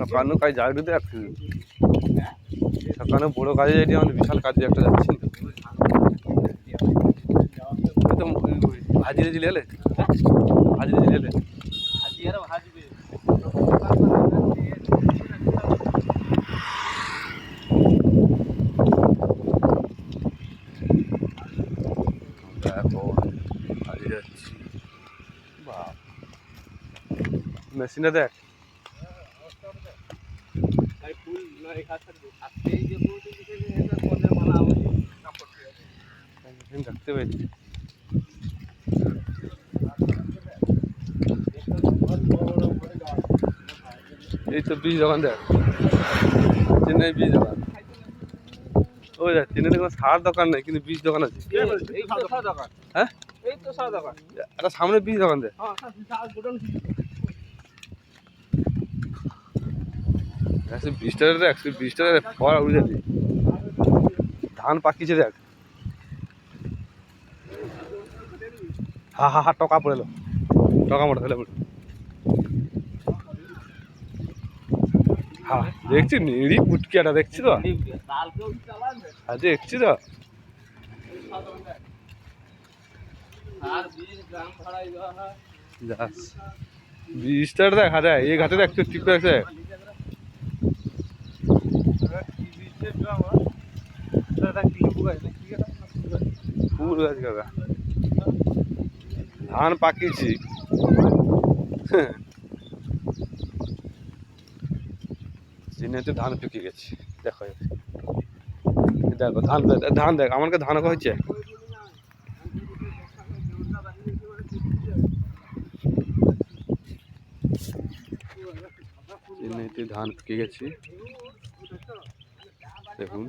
সকালে কাজ জাগড়ি দেখ সকালে বড় কাজে যাই আমাদের বিশাল কাজে একটা যাচ্ছি। ওই তো ভাজি রেজি লেলে ভাজি রেজি ভাজবে দেখো। মেশিন দেখতে পেয়েছি এই তো বীজ দোকান দেখ। চেন্নাই বীজ দোকান ওই দেখ চেন্নাই কোনো সার দোকান নেই কিন্তু বীজ দোকান আছে। দোকান। হ্যাঁ? এই তো সাদা দোকান। একটা সামনে বীজ দোকান। দেখ একশো বিশ টাকা দেখ, একশো বিশ টাকা ফল উড়ে যাবে ধান পাকিছে দেখ। হা হা হা, টকা পড়ে এলো। টকা মোটা তাহলে পড়ে হ্যাঁ দেখছি নিড়ি পুটকিয়াটা, দেখছি তো? হ্যাঁ দেখছি তো। বিশ টাকা দেখ হাতে এই ঘাটে দেখ তো ঠিক আছে ফুল গাছ কাকা। ধান পাকিয়েছি। চিনেতে ধান পেকে গেছে। দেখো দেখো, ধান ধান দেখ আমার কাছে ধান হয়েছে? ধান পেকে গেছে। দেখুন।